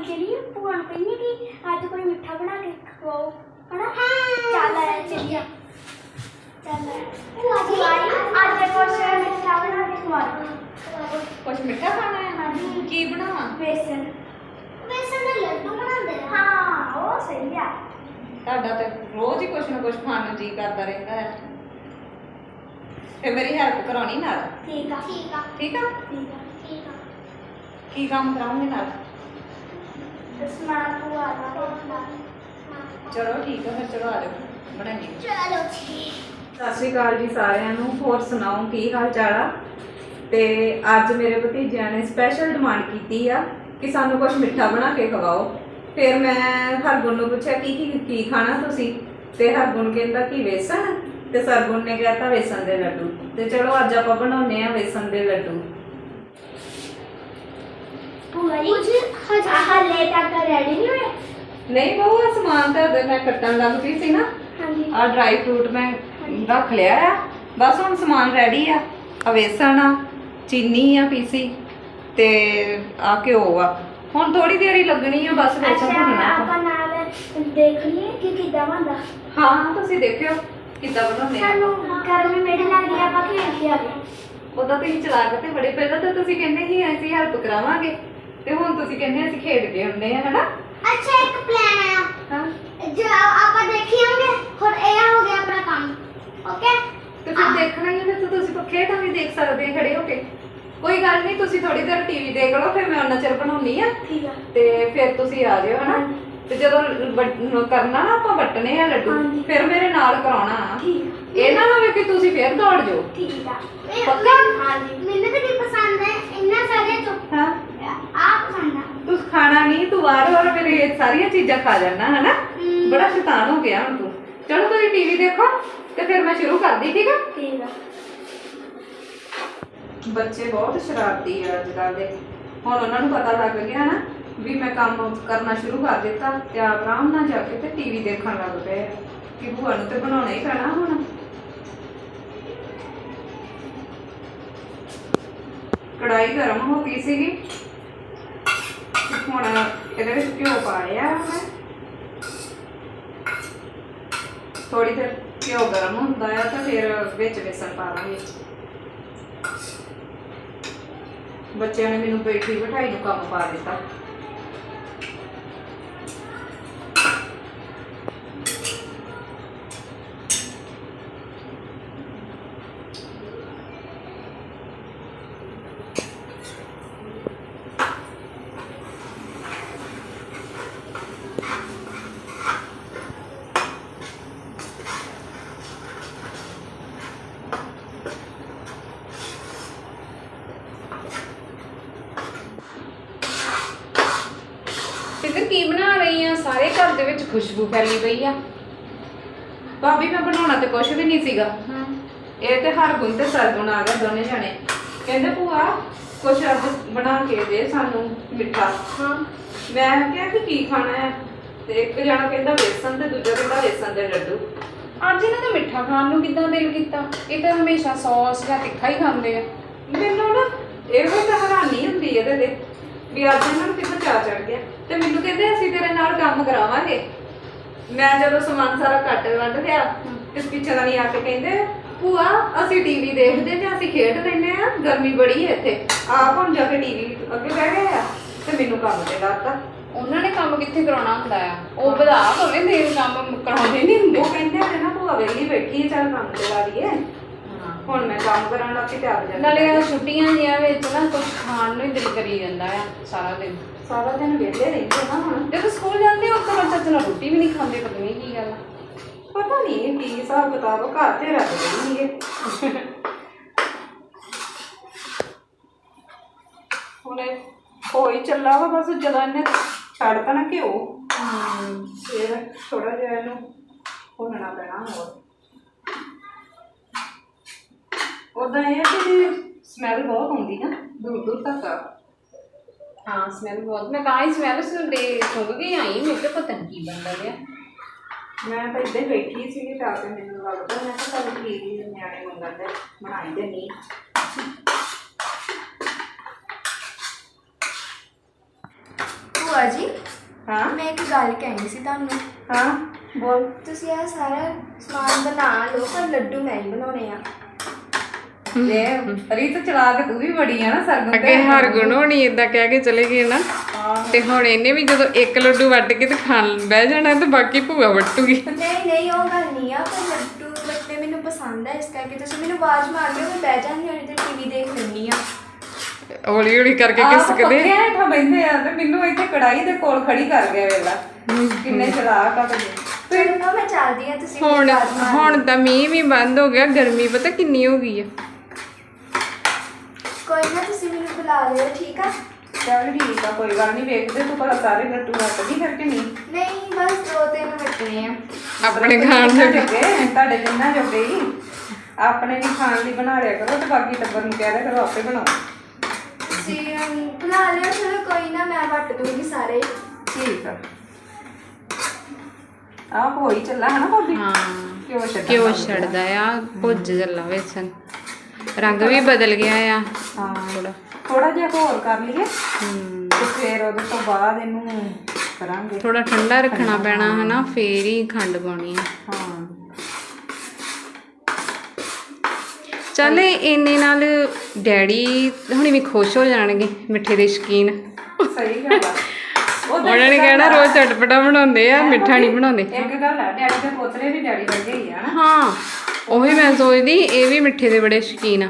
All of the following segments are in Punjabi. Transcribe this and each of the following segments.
ਸਕੂਲ ਚਲੀ ਭੂਆ ਨੂੰ ਕਹੀਏ ਕਿ ਅੱਜ ਕੋਈ ਮਿੱਠਾ ਬਣਾ ਕੇ ਖਵਾਓ। ਹਨਾ? ਚੱਲ ਆ ਚਲੀਏ। ਚੱਲ ਭੂਆ ਜੀ ਅੱਜ ਕੁਛ ਮਿੱਠਾ ਬਣਾ ਕੇ ਖਵਾ ਦਿਓ। ਕੁਛ ਮਿੱਠਾ ਖਾਣਾ ਹੈ? ਹਾਂਜੀ। ਕੀ ਬਣਾਵਾਂ? ਬੇਸਨ। ਬੇਸਨ ਦੇ ਲੱਡੂ ਬਣਾਉਂਦੇ ਆ। ਹਾਂ ਉਹ ਸਹੀ ਆ। ਤੁਹਾਡਾ ਤੇ ਰੋਜ਼ ਹੀ ਕੁਛ ਨਾ ਕੁਛ ਖਾਣ ਨੂੰ ਜੀ ਕਰਦਾ ਰਹਿੰਦਾ ਹੈ। ਤੇ ਮੇਰੀ ਹੈਲਪ ਕਰਾਉਣੀ ਨਾਲ? ਠੀਕ ਆ। ਠੀਕ ਆ। ਠੀਕ ਆ? ਠੀਕ ਆ। ਠੀਕ ਆ। ਕੀ ਕੰਮ ਕਰਾਉਂਗੇ ਨਾਲ? ਸਮਾਨ ਭੂਆ ਦਾ ਹੋਣਾ ਚਲੋ ਠੀਕ ਆ ਫਿਰ ਚਲੋ ਆ ਜਾਓ। ਬਣਾਈਏ ਚਲੋ ਠੀਕ। ਸਤਿ ਸ਼੍ਰੀ ਅਕਾਲ ਜੀ ਸਾਰਿਆਂ ਨੂੰ ਹੋਰ ਸੁਣਾਓ ਕੀ ਹਾਲ ਚਾਲ ਆ? ਤੇ ਅੱਜ ਮੇਰੇ ਭਤੀਜਿਆਂ ਨੇ ਸਪੈਸ਼ਲ ਡਿਮਾਂਡ ਕੀਤੀ ਆ ਕਿ ਸਾਨੂੰ ਕੁਝ ਮਿੱਠਾ ਬਣਾ ਕੇ ਖਵਾਓ। ਫਿਰ ਮੈਂ ਹਰਗੁਣ ਨੂੰ ਪੁੱਛਿਆ ਕੀ ਕੀ ਕੀ ਖਾਣਾ ਤੁਸੀਂ? ਤੇ ਹਰਗੁਣ ਕਹਿੰਦਾ ਕਿ ਵੇਸਣ। ਤੇ ਸਰਗੁਣ ਨੇ ਕਿਹਾ ਤਾਂ ਵੇਸਣ ਦੇ ਲੱਡੂ। ਤੇ ਚਲੋ ਅੱਜ ਆਪਾਂ ਬਣਾਉਨੇ ਆ ਵੇਸਣ ਦੇ ਲੱਡੂ। ਭੂਆ ਜੀ ਕੁਝ ਹਲੇ ਤੱਕ ਰੈਡੀ ਨਹੀਂ ਹੋਏ। ਨਹੀਂ ਬਹੁਤ ਸਮਾਨ ਤਾਂ ਉਧਰ ਮੈਂ ਕੱਟਣ ਲੱਗ ਪਈ ਸੀ ਨਾ। ਹਾਂਜੀ। ਆ ਡਰਾਈ ਫਰੂਟ ਮੈਂ ਰੱਖ ਲਿਆ ਆ। ਬਸ ਹੁਣ ਸਮਾਨ ਰੈਡੀ ਆ। ਆ ਵੇਸਣ ਆ ਚੀਨੀ ਆ ਪੀਸੀ ਤੇ ਆ ਘਿਓ ਆ। ਹੁਣ ਥੋੜੀ ਦੇਰ ਹੀ ਲੱਗਣੀ ਆ ਬਸ ਵੇਸਣ ਭੁੰਨਣਾ ਆਪਾਂ। ਨਾਲ ਦੇਖ ਲਈਏ ਕਿ ਕਿੱਦਾਂ ਬਣਦਾ? ਹਾਂ ਤੁਸੀਂ ਦੇਖਿਓ ਕਿੱਦਾਂ ਬਣਾਉਂਦੇ ਆ। ਸਾਨੂੰ ਗਰਮੀ ਮੇਰੀ ਲੱਗਦੀ ਆ, ਆਪਾਂ ਖੇਡ ਕੇ ਆ ਗਏ। ਉਦੋਂ ਤੁਸੀਂ ਚਲਾਕ ਤੇ ਬੜੇ ਪਹਿਲਾਂ ਤਾਂ ਤੁਸੀਂ ਕਹਿੰਦੇ ਸੀ ਅਸੀਂ ਹੈਲਪ ਕਰਾਵਾਂਗੇ। ਤੇ ਹੁਣ ਤੁਸੀਂ ਕਹਿੰਦੇ ਅਸੀਂ ਖੇਡ ਕੇ ਹੁੰਦੇ ਆ ਹਨਾ? ਅੱਛਾ ਇੱਕ ਪਲਾਨ ਆਇਆ ਹਾਂ। ਜੋ ਆਪਾਂ ਦੇਖੀਏ ਹੁਣ ਇਹ ਹੋ ਗਿਆ ਆਪਣਾ ਕੰਮ ਓਕੇ ਤੇ ਫਿਰ ਦੇਖਣਾ ਹੀ ਹੈ ਤਾਂ ਤੁਸੀਂ ਪੱਖੇ ਤਾਂ ਵੀ ਦੇਖ ਸਕਦੇ ਆ ਖੜੇ ਹੋ ਕੇ। ਕੋਈ ਗੱਲ ਨਹੀਂ ਤੁਸੀਂ ਥੋੜੀ ਦੇਰ ਟੀਵੀ ਦੇਖ ਲਓ ਫਿਰ ਮੈਂ ਉਹਨਾਂ ਚਿਰ ਬਣਾਉਣੀ ਆ। ਠੀਕ ਆ। ਤੇ ਫਿਰ ਤੁਸੀਂ ਆ ਜਿਓ ਹਨਾ। ਤੇ ਜਦੋਂ ਵੱਟ- ਕਰਨਾ ਨਾ ਆਪਾਂ ਵੱਟਣੇ ਆ ਲੱਡੂ ਹਾਂਜੀ। ਫਿਰ ਮੇਰੇ ਨਾਲ ਕਰਾਉਣਾ ਠੀਕ ਇਹ ਨਾ ਹੋਵੇ ਕਿ ਤੁਸੀਂ ਫਿਰ ਦੌੜ ਜਾਓ। ਠੀਕ ਆ। ਪੱਕਾ? ਹਾਂਜੀ। ਮੈਨੂੰ ਤਾਂ ਕੀ ਪਸੰਦ ਹੈ ਇੰਨਾ ਸਾਰੇ ਚੁੱਪ ਹਾਂ ਆ ਪਸੰਦ ਆ ਤੂੰ ਖਾਣਾ ਨਹੀਂ ਤੂੰ ਵਾਰ ਵਾਰ ਮੇਰੇ ਸਾਰੀਆਂ ਚੀਜ਼ਾਂ ਖਾ ਜਾਣਾ ਹਨਾ। ਬੜਾ ਸ਼ੈਤਾਨ ਹੋ ਗਿਆ ਹੁਣ ਤੂੰ। ਚਲੋ ਤੁਸੀਂ ਟੀਵੀ ਦੇਖੋ ਤੇ ਫਿਰ ਮੈਂ ਸ਼ੁਰੂ ਕਰਦੀ ਠੀਕ ਆ? ਠੀਕ ਆ। ਬੱਚੇ ਬਹੁਤ ਸ਼ਰਾਰਤੀ ਆ ਅੱਜ ਕੱਲ੍ਹ ਦੇ। ਹੁਣ ਉਹਨਾਂ ਨੂੰ ਪਤਾ ਲੱਗ ਗਿਆ ਨਾ ਵੀ ਮੈਂ ਕੰਮ ਕਰਨਾ ਸ਼ੁਰੂ ਕਰ ਦਿੱਤਾ ਤੇ ਆਪ ਆਰਾਮ ਨਾਲ ਜਾ ਕੇ ਤੇ ਟੀਵੀ ਦੇਖਣ ਲੱਗ ਪਏ ਕਿ ਭੂਆ ਨੂੰ ਤੇ ਬਣਾਉਣਾ ਹੀ ਪੈਣਾ ਹੁਣ। ਕੜਾਈ ਗਰਮ ਹੋ ਗਈ ਸੀਗੀ। ਹੁਣ ਇਹਦੇ ਵਿੱਚ ਘਿਓ ਪਾਇਆ ਮੈਂ ਥੋੜੀ ਦੇਰ ਘਿਓ ਗਰਮ ਹੁੰਦਾ ਆ ਤਾਂ ਫਿਰ ਵਿੱਚ ਬੇਸਣ ਪਾ ਦਾਂਗੇ ਬੱਚਿਆਂ ਨੇ ਮੈਨੂੰ ਬੈਠੀ ਬਿਠਾਈ ਨੂੰ ਕੰਮ ਪਾ ਦਿੱਤਾ ਤੇ ਕੀ ਬਣਾ ਰਹੀ ਆ ਸਾਰੇ ਘਰ ਦੇ ਵਿੱਚ ਖੁਸ਼ਬੂ ਫੈਲੀ ਪਈ ਆ। ਭਾਬੀ ਮੈਂ ਬਣਾਉਣਾ ਤੇ ਕੁਝ ਵੀ ਨਹੀਂ ਸੀਗਾ। ਇਹ ਤੇ ਹਰ ਗੁਣ ਤੇ ਸਰਗੁਣ ਆ ਗਏ ਦੋਨੇ ਜਣੇ। ਕਹਿੰਦੇ ਭੂਆ ਕੁਛ ਅੱਜ ਬਣਾ ਕੇ ਦੇ ਸਾਨੂੰ ਮਿੱਠਾ। ਹਾਂ। ਮੈਂ ਕਿਹਾ ਕਿ ਕੀ ਖਾਣਾ ਹੈ? ਤੇ ਇੱਕ ਜਣਾ ਕਹਿੰਦਾ ਵੇਸਣ ਤੇ ਦੂਜਾ ਕਹਿੰਦਾ ਵੇਸਣ ਦੇ ਲੱਡੂ। ਅੱਜ ਇਹਨਾਂ ਦਾ ਮਿੱਠਾ ਖਾਣ ਨੂੰ ਕਿੱਦਾਂ ਦਿਲ ਕੀਤਾ? ਇਹ ਤਾਂ ਹਮੇਸ਼ਾ ਸੌਸ ਜਾਂ ਤਿੱਖਾ ਹੀ ਖਾਂਦੇ ਆ। ਮੈਨੂੰ ਨਾ ਇਹੋ ਤਾਂ ਹੈਰਾਨੀ ਹੁੰਦੀ ਇਹਦੇ ਤੇ ਵੀ ਅੱਜ ਇਹਨਾਂ ਨੂੰ ਕਿੱਦਾਂ ਚਾ ਚੜ ਗਿਆ ਤੇ ਮੈਨੂੰ ਕਹਿੰਦੇ ਅਸੀਂ ਤੇਰੇ ਨਾਲ ਕੰਮ ਕਰਾਵਾਂਗੇ। ਮੈਂ ਜਦੋਂ ਸਮਾਨ ਸਾਰਾ ਕੱਟ ਵੱਢ ਲਿਆ ਤੇ ਪਿੱਛੇ ਦਾ ਨਹੀਂ ਆ ਕੇ ਕਹਿੰਦੇ ਭੂਆ ਅਸੀਂ ਟੀਵੀ ਦੇਖਦੇ ਤੇ ਅਸੀਂ ਖੇਡ ਲੈਂਦੇ ਆ ਗਰਮੀ ਬੜੀ ਹੈ ਇੱਥੇ। ਆਪ ਹੁਣ ਜਾ ਕੇ ਟੀਵੀ ਅੱਗੇ ਬਹਿ ਗਏ ਆ ਤੇ ਮੈਨੂੰ ਕੰਮ ਤੇ ਲਾਤਾ। ਉਹਨਾਂ ਨੇ ਕੰਮ ਕਿੱਥੇ ਕਰਾਉਣਾ ਹੁੰਦਾ ਆ? ਉਹ ਵਧਾ ਭਾਵੇਂ ਦੇ ਕੰਮ ਕਰਾਉਂਦੇ ਨਹੀਂ ਹੁੰਦੇ। ਉਹ ਕਹਿੰਦੇ ਨੇ ਨਾ ਭੂਆ ਵੇਲੀ ਬੈਠੀ ਹੈ ਚੱਲ ਕੰਮ ਤੇ ਲਾ ਦਈਏ ਹੁਣ ਮੈਂ ਕੰਮ ਕਰਨ ਲੱਗ ਪਈ ਤੇ ਆਪ ਨਾਲੇ ਆ। ਛੁੱਟੀਆਂ ਜੀਆਂ ਵਿੱਚ ਨਾ ਕੁਝ ਖਾਣ ਨੂੰ ਹੀ ਦਿਲ ਕਰੀ ਜਾਂਦਾ ਆ ਸਾਰਾ ਦਿਨ। ਸਾਰਾ ਦਿਨ ਵਿਹਲੇ ਰਹਿੰਦੇ ਨਾ ਹੁਣ। ਜਦੋਂ ਸਕੂਲ ਜਾਂਦੇ ਉਸ ਤੋਂ ਬੱਚਾ ਚਲਾ ਰੋਟੀ ਵੀ ਨਹੀਂ ਖਾਂਦੇ ਪਤਾ ਨਹੀਂ ਕੀ ਗੱਲ ਆ। ਪਤਾ ਨਹੀਂ ਕੀ ਹਿਸਾਬ ਕਿਤਾਬ ਆ, ਘਰ ਤੇ ਰੱਖ ਦੇਣਗੇ ਹੁਣ ਇਹ ਹੋਈ ਚੱਲਾ ਵਾ ਬਸ ਜਦੋਂ ਇਹਨੇ ਛੱਡਤਾ ਨਾ ਘਿਓ। ਫਿਰ ਥੋੜਾ ਜਿਹਾ ਇਹਨੂੰ ਭੁੰਨਣਾ ਪੈਣਾ ਹੋਰ। ਉਦਾਂ ਇਹ ਆ ਕਿ ਸਮੈਲ ਬਹੁਤ ਆਉਂਦੀ ਨਾ ਦੂਰ ਦੂਰ ਤੱਕ ਆ। ਹਾਂ ਸਮੈਲ ਬਹੁਤ। ਮੈਂ ਤਾਂ ਹੀ ਸਮੈਲ ਸੁਣਦੇ ਸੁੰਘ ਕੇ ਆਈ ਮੇਰੇ ਤੋਂ ਪਤਾ ਨਹੀਂ ਕੀ ਬਣਦਾ ਲਿਆ ਮੈਂ ਤਾਂ ਇੱਦਾਂ ਹੀ ਬੈਠੀ ਸੀ ਤਾਂ ਕਿ ਮੈਨੂੰ ਲੱਗਦਾ ਮੈਂ ਕਿਹਾ ਚੱਲ ਕੀ ਨਿਆਣੇ ਮੰਗਣ ਦੇ ਬਣਾਈ ਦੇ ਨਹੀਂ। ਭੂਆ ਜੀ ਹਾਂ? ਮੈਂ ਇੱਕ ਗੱਲ ਕਹਿਣੀ ਸੀ ਤੁਹਾਨੂੰ। ਹਾਂ ਬੋਲ। ਤੁਸੀਂ ਇਹ ਸਾਰਾ ਸਮਾਨ ਬਣਾ ਲਓ ਪਰ ਲੱਡੂ ਮੈਂ ਹੀ ਬਣਾਉਣੇ ਆ। ਇਹ ਰੀਤ ਚਲਾ ਕੇ ਤੂੰ ਵੀ ਬੜੀ ਆ ਨਾ ਸਰਗੁਣ ਅੱਗੇ ਹਰਗੁਣ ਹੋਣੀ ਇਦਾਂ ਕਹਿ ਕੇ ਚਲੇ ਗਏ ਨਾ ਤੇ ਹੁਣ ਇਹਨੇ ਵੀ ਜਦੋਂ ਇੱਕ ਲੱਡੂ ਵੱਟ ਕੇ ਤੇ ਖਾਣ ਬਹਿ ਜਾਣਾ ਤੇ ਬਾਕੀ ਭੂਆ ਵੱਟੂਗੀ। ਨਹੀਂ ਨਹੀਂ ਉਹ ਗੱਲ ਨਹੀਂ ਆ ਪਰ ਲੱਡੂ ਵੱਟੇ ਮੈਨੂੰ ਪਸੰਦ ਆ ਇਸ ਕਰਕੇ ਤੁਸੀਂ ਮੈਨੂੰ ਆਵਾਜ਼ ਮਾਰ ਲਿਓ ਮੈਂ ਬਹਿ ਜਾਂਦੀ ਹਾਂ ਤੇ ਟੀਵੀ ਦੇਖ ਲੈਂਦੀ ਆ ਹੌਲੀ ਹੌਲੀ ਕਰਕੇ ਆਪ ਕਿਸਕਦੇ ਪੱਕੇ ਹੇਠਾਂ ਬੈਠੇ ਆ ਤੇ ਮੈਨੂੰ ਇੱਥੇ ਕੜਾਈ ਦੇ ਕੋਲ ਖੜੀ ਕਰ ਗਿਆ ਵੇਲਾ। ਕਿੰਨੇ ਚਲਾਕ ਆ ਤੁਸੀਂ ਫਿਰ ਨਾ ਮੈਂ ਚੱਲਦੀ ਆ ਤੁਸੀਂ ਹੁਣ ਹੁਣ ਤਾਂ ਮੀਂਹ ਵੀ ਬੰਦ ਹੋ ਗਿਆ ਗਰਮੀ ਪਤਾ ਕਿੰਨੀ ਹੋ ਗਈ ਆ ਕੋਈ ਨਾ ਬੁਲਾ ਲਿਓ ਠੀਕ ਆ? ਚੱਲ ਠੀਕ ਆ ਕੋਈ ਗੱਲ ਨਹੀਂ ਵੇਖਦੇ ਤੂੰ ਭਲਾ ਸਾਰੇ ਲੱਟੂ ਰੱਖਦੀ ਫਿਰ ਕਿ ਨਹੀਂ? ਨਹੀਂ ਬਸ ਦੋ ਤਿੰਨ ਵੱਟਣੇ ਆ। ਆਪਣੇ ਖਾਣ ਦੇ ਜੋਗੇ ਤੁਹਾਡੇ ਕਿੰਨਾ ਜੋਗੇ ਹੀ। ਆਪਣੇ ਵੀ ਖਾਣ ਲਈ ਬਣਾ ਲਿਆ ਕਰੋ ਤੇ ਬਾਕੀ ਟੱਬਰ ਨੂੰ ਕਹਿ ਦਿਆ ਕਰੋ ਆਪੇ ਬਣਾਓ। ਅਮ, ਬੁਲਾ ਲਿਓ ਚਲੋ ਕੋਈ ਨਾ ਮੈਂ ਵੱਟ ਦੂੰਗੀ ਸਾਰੇ। ਠੀਕ ਆ। ਆਹ ਹੋਈ ਚੱਲਾ ਹੈ ਨਾ ਭਾਬੀ? ਹਾਂ। ਕਿਉਂ ਛੱਡ ਕਿਉਂ ਛੱਡਦਾ ਆ? ਭੁੱਜ ਜੱਲਾ ਵੇਸਣ ਰੰਗ ਵੀ ਬਦਲ ਗਿਆ ਆ। ਹਾਂ। ਥੋੜਾ ਥੋੜਾ ਜਿਹਾ ਹੋਰ ਕਰ ਲਈਏ ਤੇ ਫਿਰ ਉਹਦੇ ਤੋਂ ਬਾਅਦ ਇਹਨੂੰ ਕਰਾਂਗੇ। ਥੋੜਾ ਠੰਡਾ ਰੱਖਣਾ ਪੈਣਾ ਹਨਾ ਫੇਰ ਹੀ ਖੰਡ ਪਾਉਣੀ ਆ। ਹਾਂ ਚੱਲ ਇੰਨੇ ਨਾਲ ਡੈਡੀ ਹੁਣੀ ਵੀ ਖੁਸ਼ ਹੋ ਜਾਣਗੇ ਮਿੱਠੇ ਦੇ ਸ਼ਕੀਨ। ਸਹੀ ਗੱਲ ਆ। ਉਹਨਾਂ ਨੇ ਕਹਿਣਾ ਰੋਜ਼ ਚਟਪਟਾ ਬਣਾਉਂਦੇ ਆ ਮਿੱਠਾ ਨਹੀਂ ਬਣਾਉਂਦੇ। ਇੱਕ ਗੱਲ ਆ ਡੈਡੀ ਦੇ ਪੋਤਰੇ ਵੀ ਡੈਡੀ ਵਰਗੇ ਹੀ ਆ ਨਾ। ਹਾਂ ਉਹੀ ਮੈਂ ਸੋਚਦੀ ਇਹ ਵੀ ਮਿੱਠੇ ਦੇ ਬੜੇ ਸ਼ਕੀਨ ਆ।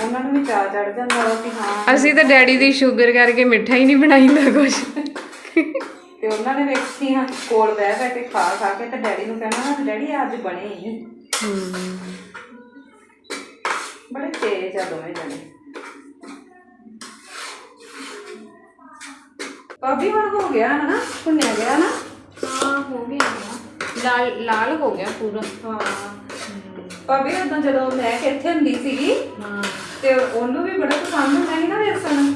ਉਹਨਾਂ ਨੂੰ ਵੀ ਚਾਹ ਚੜ ਜਾਂਦਾ ਵਾ ਕਿ ਹਾਂ। ਅਸੀਂ ਤਾਂ ਡੈਡੀ ਦੀ ਸ਼ੂਗਰ ਕਰਕੇ ਮਿੱਠਾ ਹੀ ਨਹੀਂ ਬਣਾਈਦਾ ਕੁਛ। ਤੇ ਉਹਨਾਂ ਨੇ ਵੇਖੀ ਹਾਂ ਕੋਲ ਬਹਿ ਬਹਿ ਕੇ ਖਾ ਖਾ ਕੇ ਤੇ ਡੈਡੀ ਨੂੰ ਕਹਿਣਾ ਨਾ ਡੈਡੀ ਅੱਜ ਬਣੇ ਹੀ। ਬੜੇ ਤੇਜ਼ ਆ ਦੋਵੇਂ ਜਣੇ। ਭਾਬੀ ਹੁਣ ਹੋ ਗਿਆ ਹਨਾ? ਭੁੰਨਿਆ ਗਿਆ ਨਾ? ਹਾਂ ਹੋ ਗਿਆ। ਲਾਲ ਲਾਲ ਹੋ ਗਿਆ ਪੂਰਾ। ਹਾਂ। ਭਾਬੀ ਉਦੋਂ ਜਦੋਂ ਮੈਂ ਇੱਥੇ ਹੁੰਦੀ ਸੀਗੀ ਹਾਂ। ਤੇ ਉਹਨੂੰ ਵੀ ਬੜਾ ਪਸੰਦ ਹੁੰਦਾ ਸੀ ਨਾ ਵੇਸਣ।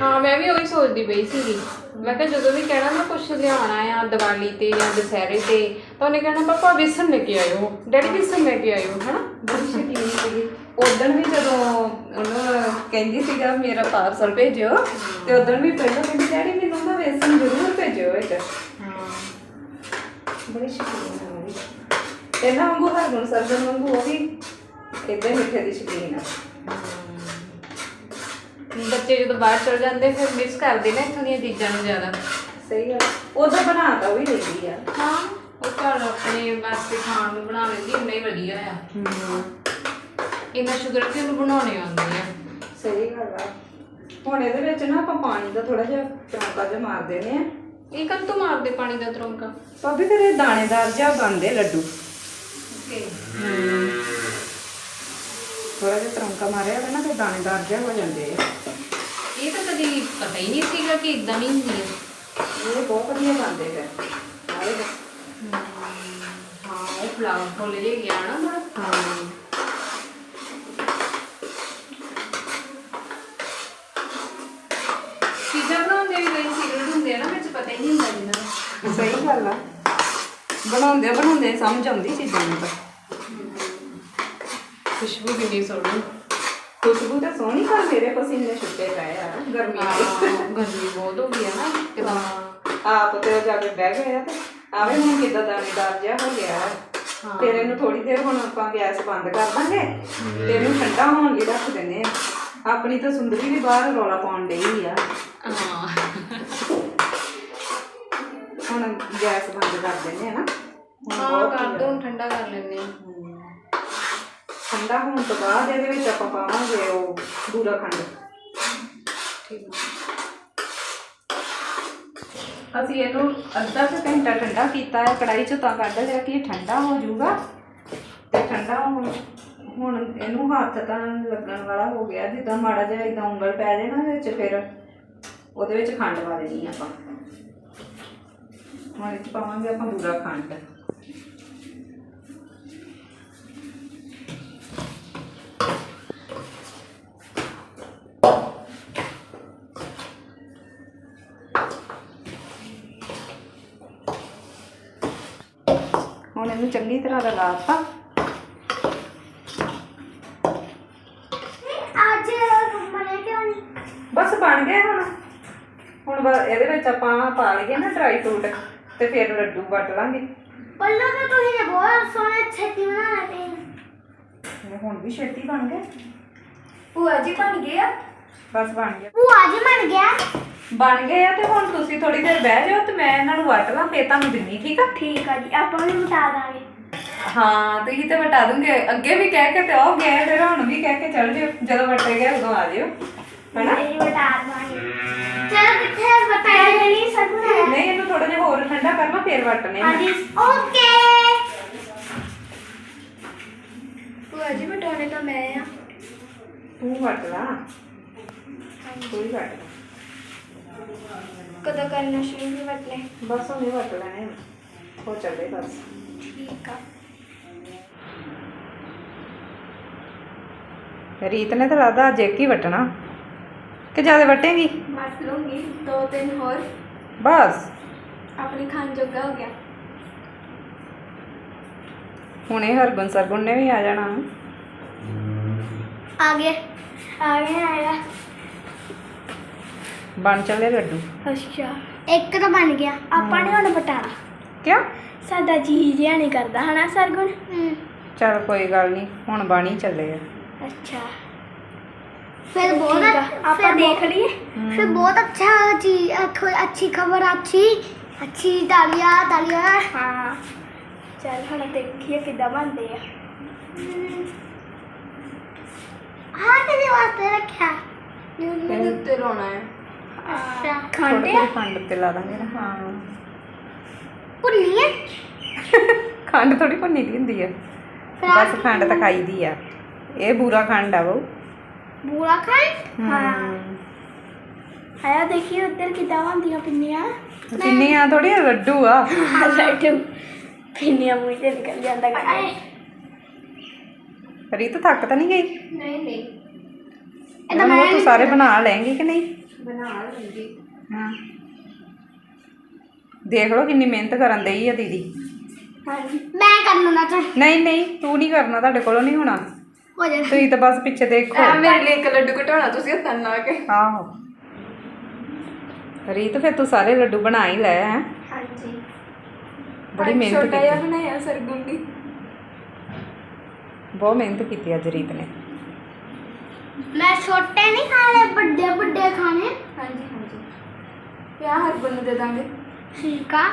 ਹਾਂ ਮੈਂ ਵੀ ਉਹੀ ਸੋਚਦੀ ਪਈ ਸੀਗੀ। ਮੈਂ ਕਿਹਾ ਜਦੋਂ ਵੀ ਕਹਿਣਾ ਮੈਂ ਕੁਛ ਲਿਆਉਣਾ ਆ ਦੀਵਾਲੀ ਤੇ ਜਾਂ ਦੁਸਹਿਰੇ ਤੇ ਤਾਂ ਉਹਨੇ ਕਹਿਣਾ ਪਾਪਾ ਵੇਸਣ ਲੈ ਕੇ ਆਇਓ। ਡੈਡੀ ਵੇਸਣ ਲੈ ਕੇ ਆਇਓ ਹਨਾ? ਬੜੀ ਸ਼ਕੀਨ ਸੀਗੀ। ਉਦੋਂ ਵੀ ਜਦੋਂ ਉਹਨੂੰ ਕਹਿੰਦੀ ਸੀਗਾ ਮੇਰਾ ਪਾਰਸਲ ਭੇਜਿਓ ਤੇ ਉਦੋਂ ਵੀ ਪਹਿਲਾਂ ਕਹਿੰਦੀ ਡੈਡੀ ਮੈਨੂੰ ਨਾ ਵੇਸਣ ਜ਼ਰੂਰ ਭੇਜਿਓ ਇੱਕ। ਹਾਂ। ਬੜੀ ਸ਼ਕੀਨ ਆ ਵੀ ਇਹਨਾਂ ਵਾਂਗੂ ਹਰਗੁਣ ਸਰਗੁਣ ਵਾਂਗੂ ਉਹ ਵੀ ਇਦਾਂ ਮਿੱਠੇ ਦੀ ਸ਼ਕੀਨ ਆ। ਬੱਚੇ ਜਦੋਂ ਬਾਹਰ ਚਲ ਜਾਂਦੇ ਫਿਰ ਮਿਸ ਕਰਦੇ ਨੇ ਇੱਥੋਂ ਦੀਆਂ ਚੀਜ਼ਾਂ ਨੂੰ ਜ਼ਿਆਦਾ। ਸਹੀ ਆ ਉਹਦਾ ਬਣਾਤਾ ਵੀ ਲੈਂਦੀ ਆ। ਹਾਂ। ਉਹ ਘਰ ਆਪਣੇ ਵਾਸਤੇ ਖਾਣ ਨੂੰ ਬਣਾ ਲੈਂਦੀ ਇੰਨਾ ਹੀ ਵਧੀਆ ਆ। ਇੰਨਾ ਸ਼ੂਗਰ ਤੇ ਉਹਨੂੰ ਬਣਾਉਣੇ ਆਉਂਦੇ ਆ। ਸਹੀ ਗੱਲ ਆ। ਹੁਣ ਇਹਦੇ ਵਿੱਚ ਨਾ ਆਪਾਂ ਪਾਣੀ ਦਾ ਥੋੜਾ ਜਿਹਾ ਚੌਂਕਾ ਜਿਹਾ ਮਾਰ ਦੇਣੇ ਆ। ਇਹ ਕੱਲ ਤੋਂ ਮਾਰਦੇ ਪਾਣੀ ਦਾ ਤਰੋਂਕਾ ਭਾਬੀ ਫਿਰ ਇਹ ਦਾਣੇਦਾਰ ਜਿਹਾ ਬਣਦੇ ਲੱਡੂ। ਥੋੜਾ ਜਿਹਾ ਤਰੰਕਾ ਮਾਰਿਆ ਹੋਵੇ ਨਾ ਤੇ ਦਾਣੇਦਾਰ ਜਿਹਾ ਹੋ ਜਾਂਦੇ ਆ। ਇਹ ਤਾਂ ਕਦੀ ਪਤਾ ਹੀ ਨਹੀਂ ਸੀਗਾ ਕਿ ਇਦਾਂ ਨਹੀਂ ਹੁੰਦੀ ਹੈ ਇਹ ਬਹੁਤ ਵਧੀਆ ਬਣਦੇ ਸਾਰੇ ਹਾਂ ਉਹ ਫਲਾਵਰ ਫੁੱਲ ਜੇ ਗਿਆ ਨਾ ਥੋੜਾ ਹਾਂ ਚੀਜ਼ਾਂ ਬਣਾਉਂਦੇ ਵੀ ਕਈ ਸੀਕ੍ਰੇਟ ਹੁੰਦੇ ਆ ਨਾ ਵਿੱਚ ਪਤਾ ਹੀ ਨਹੀਂ ਹੁੰਦਾ ਜਿੰਨਾ। ਸਹੀ ਗੱਲ ਆ। ਬਣਾਉਂਦੇ ਬਣਾਉਂਦੇ ਸਮਝ ਆਉਂਦੀ ਚੀਜ਼ਾਂ ਨੂੰ ਤਾਂ। ਖੁਸ਼ਬੂ ਕਿੰਨੀ ਸੋਹਣੀ। ਖੁਸ਼ਬੂ ਤਾਂ ਸੋਹਣੀ ਪਰ ਮੇਰੇ ਪਸੀਨੇ ਛੁੱਟੇ ਪਏ ਆ ਗਰਮੀ ਹਾਂ ਗਰਮੀ ਬਹੁਤ ਹੋ ਗਈ ਆ ਨਾ ਕਿਦਾਂ ਆਪ ਤੇ ਉਹ ਜਾ ਕੇ ਬਹਿ ਗਏ ਆ ਤੇ ਆਵੇ ਹੁਣ ਕਿੱਦਾਂ ਦਾਣੇਦਾਰ ਜਿਹਾ ਹੋ ਗਿਆ ਹੈ। ਹਾਂ। ਇਹਨੂੰ ਥੋੜੀ ਦੇਰ ਹੁਣ ਆਪਾਂ ਗੈਸ ਬੰਦ ਕਰ ਦਾਂਗੇ ਤੇ ਇਹਨੂੰ ਠੰਡਾ ਹੋਣ ਲਈ ਰੱਖ ਦਿੰਦੇ ਆ। ਆਪਣੀ ਤਾਂ ਸੁੰਦਰੀ ਵੀ ਬਾਹਰ ਰੌਲਾ ਪਾਉਣ ਡਈ ਆ। ਹਾਂ। ਹੁਣ ਗੈਸ ਬੰਦ ਕਰ ਦਿੰਦੇ ਆ ਨਾ। ਹੁਣ ਹਾਂ ਬਹੁਤ ਕਰ ਦੋ ਠੰਡਾ ਕਰ ਲੈਂਦੇ ਆ। ਠੰਡਾ ਹੋਣ ਤੋਂ ਬਾਅਦ ਇਹਦੇ ਵਿੱਚ ਆਪਾਂ ਪਾਵਾਂਗੇ ਉਹ ਬੂਰਾ ਖੰਡ। ਠੀਕ ਅਸੀਂ ਇਹਨੂੰ ਅੱਧਾ ਕੁ ਘੰਟਾ ਠੰਡਾ ਕੀਤਾ ਹੈ। ਕੜਾਈ ਚੋਂ ਤਾਂ ਕੱਢ ਲਿਆ ਕਿ ਇਹ ਠੰਡਾ ਹੋ ਜਾਊਗਾ। ਤੇ ਠੰਡਾ ਹੋਣ ਹੁਣ ਇਹਨੂੰ ਹੱਥ ਤਾਂ ਲੱਗਣ ਵਾਲਾ ਹੋ ਗਿਆ। ਜਿੱਦਾਂ ਮਾੜਾ ਜਿਹਾ ਇਦਾਂ ਉਂਗਲ ਪੈ ਜੇ ਨਾ ਵਿੱਚ, ਫਿਰ ਉਹਦੇ ਵਿੱਚ ਖੰਡ ਪਾ ਦੇਣੀ ਆਪਾਂ। ਹੁਣ ਇਹ 'ਚ ਪਾਵਾਂਗੇ ਆਪਾਂ ਬੂਰਾ ਖੰਡ ਹੁਣ ਇਹਨੂੰ ਚੰਗੀ ਤਰ੍ਹਾਂ ਰਲਾਤਾ ਅੱਜ ਬਣੇ ਕਿਉਂ ਨਹੀਂ? ਬਸ ਬਣ ਗਿਆ ਹੁਣ। ਹੁਣ ਬਸ ਇਹਦੇ ਵਿੱਚ ਆਪਾਂ ਪਾ ਲਈਏ ਨਾ ਡਰਾਈ ਫਰੂਟ ਤੇ ਫਿਰ ਲੱਡੂ ਵੱਟ ਲਾਂਗੇ। ਪੱਲੋ ਤਾਂ ਤੁਸੀਂ ਨੇ ਬਹੁਤ ਸੋਹਣੇ ਛੇਤੀ ਬਣਾ ਲਏ ਇਹ ਹੁਣ ਵੀ ਛੇਤੀ ਬਣ ਗਏ। ਭੂਆ ਜੀ ਬਣ ਗਏ ਆ। ਬਸ ਬਣ ਗਿਆ। ਭੂਆ ਜੀ ਬਣ ਗਿਆ? ਬਣ ਗਏ ਆ ਤੇ ਹੁਣ ਤੁਸੀਂ ਥੋੜੀ ਦੇਰ ਬਹਿ ਜਾਓ ਤੇ ਮੈਂ ਇਹਨਾਂ ਨੂੰ ਵੱਟ ਲਾਂ ਫੇਰ ਤੁਹਾਨੂੰ ਦਿੰਨੀ ਠੀਕ ਆ? ਠੀਕ ਆ ਜੀ ਆਪਾਂ ਵੀ ਬਤਾ ਦਾਂਗੇ। ਹਾਂ ਤੁਸੀਂ ਤੇ ਵਟਾ ਦੂੰਗੇ। ਅੱਗੇ ਵੀ ਕਹਿ ਕੇ ਤੇ ਉਹ ਗਏ ਫਿਰ ਹੁਣ ਵੀ ਕਹਿ ਕੇ ਚੱਲ ਜਿਓ ਜਦੋਂ ਵੱਟੇ ਗਏ ਉਦੋਂ ਆ ਜਿਓ। ਹਨਾ? ਇਹ ਬਤਾ ਦਾਂਗੇ ਚਲ ਕਿੱਥੇ ਬਤਾਇਆ ਨਹੀਂ ਸਭ ਨੇ ਨਹੀਂ ਇਹਨੂੰ ਥੋੜਾ ਜਿਹਾ ਹੋਰ ਠੰਡਾ ਕਰਨਾ ਫੇਰ ਵੱਟਨੇ ਆ। ਹਾਂਜੀ ਓਕੇ। ਭੂਆ ਜੀ ਬਟਾਉਣੇ ਤਾਂ ਮੈਂ ਆ। ਤੂੰ ਵੱਟ ਲਾ। ਤੂੰ ਹੀ ਵੱਟ ਲਾ। ਕਦੋਂ ਕਰਨਾ ਸ਼ੁਰੂ ਵੀ ਬਸ ਉਹਨੇ ਵੱਟ ਲੈਣੇ ਆ। ਹੋ ਚੱਲੇ ਬਸ। ਠੀਕ ਆ। ਰੀਤ ਨੇ ਤਾਂ ਲੱਗਦਾ ਅੱਜ ਇੱਕ ਹੀ ਵਟਣਾ। ਕਿ ਜ਼ਿਆਦਾ ਵਟੇਗੀ? ਬਟ ਲੂੰਗੀ ਦੋ ਤਿੰਨ ਹੋਰ। ਬਸ। ਆਪਣੀ ਖਾਣ ਜੋਗਾ ਹੋ ਗਿਆ। ਹੁਣੇ ਹਰਗੁਣ ਸਰਗੁਣ ਨੇ ਵੀ ਆ ਜਾਣਾ। ਆ ਗਏ ਆ ਗਏ ਆਇਆ ਬਣ ਚੱਲੇ ਲੱਡੂ। ਅੱਛਾ ਇੱਕ ਤਾਂ ਬਣ ਗਿਆ ਆਪਾਂ ਨੇ ਹੁਣ ਬਟਾਣਾ ਕਿਉਂ? ਸਾਡਾ ਜੀ ਜਿਆ ਨਹੀਂ ਕਰਦਾ ਹਨਾ ਸਰਗੁਣ? ਚਲ ਕੋਈ ਗੱਲ ਨਹੀਂ ਹੁਣ ਬਣ ਹੀ ਚੱਲੇ ਆ। ਅੱਛਾ फिर बहुत आपा देख लिए फिर बहुत अच्छा चीज अच्छी खबर अच्छी अच्छी तालियां तालियां हाँ चल हम देखिए किदा बनते हैं हाँ तेरे वास्ते रखा ਇਹਦੇ ਉੱਤੇ ਲਾਉਣਾ ਹੈ अच्छा ਥੋੜੀ खांडे ਜਿਹੀ ਖੰਡ ਤੇ ਲਾ ਦਾਂਗੇ ਨਾ ਹਾਂ भुनिए ਖੰਡ ਥੋੜੀ ਭੁੰਨੀ ਦੀ ਹੁੰਦੀ ਆ ਬਸ ਖੰਡ ਤਾਂ ਖਾਈ ਦੀ ਆ ਇਹ ਬੂਰਾ ਖੰਡ ਆ ਬਹੁ बुरा खाए हाँ ਹਮ। आया देखिए उधर किदा बनती पिन्नियां ਪਿੰਨੀਆਂ ਥੋੜੀ ਲੱਡੂ ਆ लड्डू पिन्नियां मुंह से निकल जाता है ਰੀਤ ਥੱਕ ਤਾਂ ਨਹੀਂ ਗਈ ਨਹੀਂ ਨਹੀਂ ਇਹਨਾਂ ਨੂੰ ਤੂੰ ਸਾਰੇ ਬਣਾ ਲੈਂਗੀ ਕਿ ਨਹੀਂ ਬਣਾ ਲੂੰਗੀ ਹਾਂ ਦੇਖ ਲਓ ਕਿੰਨੀ ਮਿਹਨਤ ਕਰਨ ਦਈ ਆ ਦੀਦੀ मैं कर लूंगा चल ਨਹੀਂ ਨਹੀਂ ਤੂੰ ਨਹੀਂ ਕਰਨਾ ਤੁਹਾਡੇ ਕੋਲੋਂ ਨਹੀਂ ਹੋਣਾ ਤੁਸੀਂ ਤਾਂ ਬਸ ਪਿੱਛੇ ਦੇਖੋ। ਐ ਮੇਰੇ ਲਈ ਇੱਕ ਲੱਡੂ ਘਟਾਉਣਾ ਤੁਸੀਂ ਹੱਥਾਂ ਨਾਲ ਕੇ। ਆਹੋ। ਰੀਤ ਫਿਰ ਤੂੰ ਸਾਰੇ ਲੱਡੂ ਬਣਾ ਹੀ ਲੈ ਹਾਂਜੀ। ਬੜੀ ਮਿਹਨਤ ਕੀਤੀ। ਅੱਜ ਰੀਤ ਨੇ। ਮੈਂ ਛੋਟੇ ਨਹੀਂ ਖਾਣੇ ਵੱਡੇ ਵੱਡੇ ਖਾਣੇ। ਹਾਂਜੀ ਹਾਂਜੀ। ਵਿਆਹ ਹਰਗੁਣ ਨੂੰ ਦੇ ਦਾਂਗੇ। ਠੀਕ ਆ।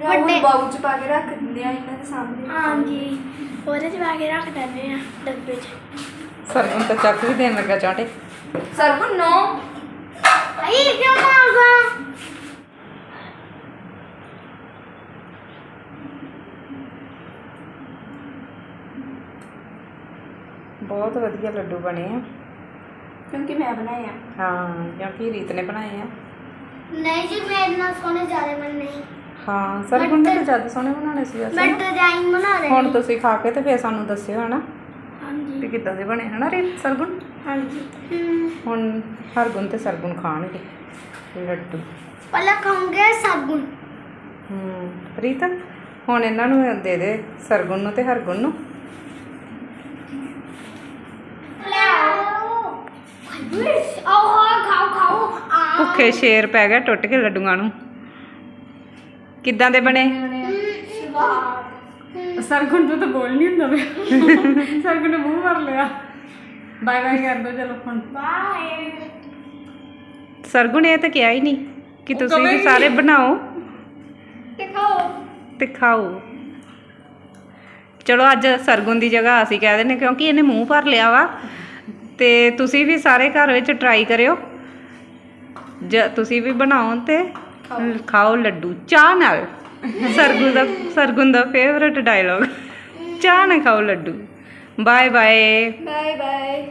ਵੱਡੇ। ਬਾਊ ਪਾ ਕੇ ਰੱਖ ਦਿੰਦੇ ਆ ਇਹਨਾਂ ਦੇ ਸਾਹਮਣੇ। ਹਾਂਜੀ। ਉਹਦੇ ਚ ਪਾ ਕੇ ਰੱਖ ਦਿੰਦੇ ਆ ਡੱਬੇ ਚ। ਸਰਗੁਣ ਤਾਂ ਚੱਕ ਵੀ ਦੇਣ ਲੱਗਾ ਚਾਂਟੇ। ਸਰਗੁਣ ਨੋ। ਭਾਈ ਕਿਉਂ ਮਾਰਦਾ ਬਹੁਤ ਵਧੀਆ ਲੱਡੂ ਬਣੇ ਆ। ਕਿਉਂਕਿ ਮੈਂ ਬਣਾਇਆ ਹਾਂ ਕਿਉਂਕਿ ਰੀਤ ਨੇ ਬਣਾਏ ਆ। ਨਹੀਂ ਜੀ ਮੇਰੇ ਨਾਲ ਸੋਨੇ ਜ਼ਿਆਦਾ ਮਨ ਨਹੀਂ। ਹਾਂ ਸਰਗੁਣ ਨੇ ਤਾਂ ਜ਼ਿਆਦਾ ਸੋਹਣੇ ਬਣਾਉਣੇ ਸੀ ਮੈਂ ਵੈਸੇ ਡਿਜ਼ਾਈਨ ਬਣਾ ਰਹੀ ਹੁਣ ਤੁਸੀਂ ਖਾ ਕੇ ਤੇ ਫਿਰ ਸਾਨੂੰ ਦੱਸਿਓ ਹਨਾ? ਹਾਂ ਕਿ ਜੀ ਕਿੱਦਾਂ ਦੇ ਬਣੇ ਹਨਾ ਰੀਤ ਸਰਗੁਣ? ਹਾਂ ਜੀ ਹਮ, ਹੁਣ ਹਰਗੁਣ ਤੇ ਸਰਗੁਣ ਖਾਣਗੇ ਲੱਡੂ। ਪਹਿਲਾਂ ਖਾਉਂਗੇ ਸਾਬੁਨ ਹੂੰ ਰੀਤ ਹੁਣ ਇਹਨਾਂ ਨੂੰ ਦੇ ਦੇ ਸਰਗੁਣ ਨੂੰ ਤੇ ਹਰਗੁਣ ਨੂੰ। ਆਓ ਖਾਓ ਖਾਓ ਆ ਭੁੱਖੇ ਸ਼ੇਰ ਪੈ ਗਿਆ ਟੁੱਟ ਕੇ ਲੱਡੂਆਂ ਨੂੰ। ਕਿੱਦਾਂ ਦੇ ਬਣੇ? ਸਵਾਦ ਸਰਗੁਣ ਤੋਂ ਤਾਂ ਬੋਲ ਨਹੀਂ ਹੁੰਦਾ ਮੈਂ। ਸਰਗੁਣ ਨੇ ਮੂੰਹ ਮਾਰ ਲਿਆ। ਬਾਏ ਬਾਏ ਕਰ ਦੋ ਚਲੋ ਹੁਣ। ਬਾਏ ਸਰਗੁਣ ਇਹ ਤਾਂ ਕਿਹਾ ਹੀ ਨਹੀਂ ਕਿ ਤੁਸੀਂ ਵੀ ਸਾਰੇ ਬਣਾਓ। ਤੇ ਖਾਓ ਤੇ ਖਾਓ ਚਲੋ ਅੱਜ ਸਰਗੁਣ ਦੀ ਜਗ੍ਹਾ ਅਸੀਂ ਕਹਿ ਦਿੰਦੇ ਕਿਉਂਕਿ ਇਹਨੇ ਮੂੰਹ ਭਰ ਲਿਆ ਵਾ। ਤੇ ਤੁਸੀਂ ਵੀ ਸਾਰੇ ਘਰ ਵਿੱਚ ਟਰਾਈ ਕਰਿਓ। ਜ ਤੁਸੀਂ ਵੀ ਬਣਾਓ ਤੇ ਖਾਓ। ਲੱਡੂ ਚਾਹ ਨਾਲ। ਸਰਗੁਣ ਦਾ ਸਰਗੁਣ ਦਾ ਫੇਵਰਟ ਡਾਇਲੌਗ ਚਾਹ ਨਾਲ ਖਾਓ ਲੱਡੂ। Bye bye bye bye